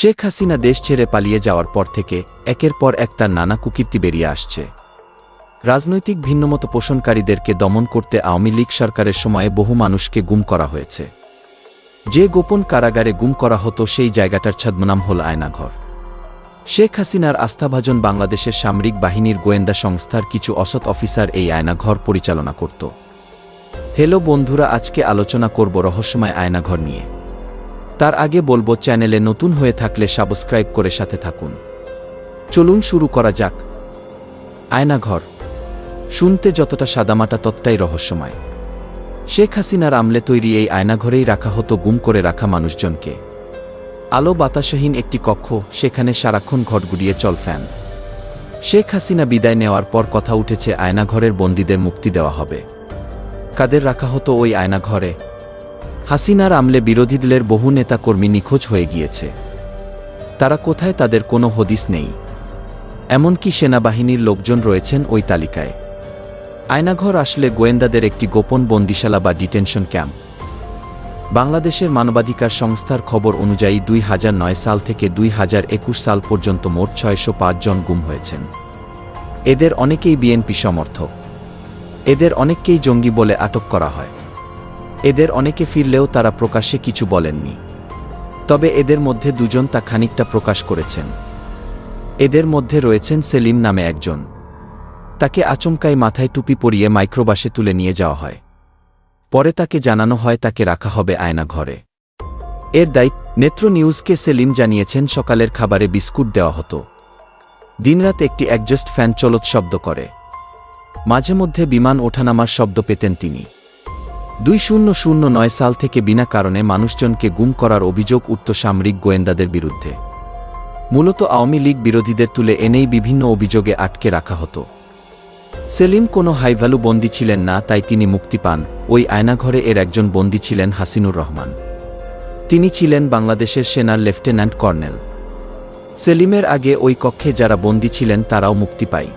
শেখ হাসিনা দেশ ছেড়ে পালিয়ে যাওয়ার পর থেকে একের পর এক তার নানা কুকীর্তি বেরিয়ে আসছে। রাজনৈতিক ভিন্নমত পোষণকারীদেরকে দমন করতে আওয়ামী লীগ সরকারের সময়ে বহু মানুষকে গুম করা হয়েছে। যে গোপন কারাগারে গুম করা হতো সেই জায়গাটার ছদ্মনাম হল আয়নাঘর। শেখ হাসিনার আস্থাভাজন বাংলাদেশের সামরিক বাহিনীর গোয়েন্দা সংস্থার কিছু অসৎ অফিসার এই আয়নাঘর পরিচালনা করত। হ্যালো বন্ধুরা, আজকে আলোচনা করব রহস্যময় আয়নাঘর নিয়ে। তার আগে বলব চ্যানেলে নতুন হয়ে থাকলে সাবস্ক্রাইব করে সাথে থাকুন। চলুন শুরু করা যাক। আয়নাঘর। শুনতে যতটা সাদামাটা ততটাই রহস্যময়। শেখ হাসিনার আমলে তৈরি এই আয়নাঘরেই রাখা হতো গুম করে রাখা মানুষজনকে। আলো বাতাসহীন একটি কক্ষ, সেখানে সারাক্ষণ ঘটগুড়িয়ে চল ফ্যান। শেখ হাসিনা বিদায় নেওয়ার পর কথা উঠেছে আয়নাঘরের বন্দীদের মুক্তি দেওয়া হবে। কাদের রাখা হতো ওই আয়নাঘরে? হাসিনার আমলে বিরোধী দলের বহু নেতাকর্মী নিখোঁজ হয়ে গিয়েছে। তারা কোথায় তাদের কোনো হদিস নেই। এমনকি সেনাবাহিনীর লোকজন রয়েছেন ওই তালিকায়। আয়নাঘর আসলে গোয়েন্দাদের একটি গোপন বন্দিশালা বা ডিটেনশন ক্যাম্প। বাংলাদেশের মানবাধিকার সংস্থার খবর অনুযায়ী দুই হাজার নয় সাল থেকে দুই হাজার একুশ সাল পর্যন্ত মোট ছয়শো জন গুম হয়েছেন। এদের অনেকেই বিএনপি সমর্থক। এদের অনেককেই জঙ্গি বলে আটক করা হয়। এদের অনেকে ফিরলেও তারা প্রকাশ্যে কিছু বলেননি। তবে এদের মধ্যে দুজন তা খানিকটা প্রকাশ করেছেন। এদের মধ্যে রয়েছেন সেলিম নামে একজন। তাকে আচমকাই মাথায় টুপি পরিয়ে মাইক্রোবাসে তুলে নিয়ে যাওয়া হয়। পরে তাকে জানানো হয় তাকে রাখা হবে আয়না ঘরে। এর দায়িত্ব নেত্র নিউজকে সেলিম জানিয়েছেন সকালের খাবারে বিস্কুট দেওয়া হতো। দিনরাত একটি অ্যাডজাস্ট ফ্যান চলত শব্দ করে। মাঝে মধ্যে বিমান ওঠানামার শব্দ পেতেন তিনি। দুই শূন্য শূন্য নয় সাল থেকে বিনা কারণে মানুষজনকে গুম করার অভিযোগ উঠত সামরিক গোয়েন্দাদের বিরুদ্ধে। মূলত আওয়ামী লীগ বিরোধীদের তুলে এনেই বিভিন্ন অভিযোগে আটকে রাখা হতো। সেলিম কোনো হাইভ্যালু বন্দী ছিলেন না, তাই তিনি মুক্তি পান। ওই আয়নাঘরে এর একজন বন্দী ছিলেন হাসিনুর রহমান। তিনি ছিলেন বাংলাদেশের সেনার লেফটেন্যান্ট কর্নেল। সেলিমের আগে ওই কক্ষে যারা বন্দী ছিলেন, তারাও মুক্তি পায়।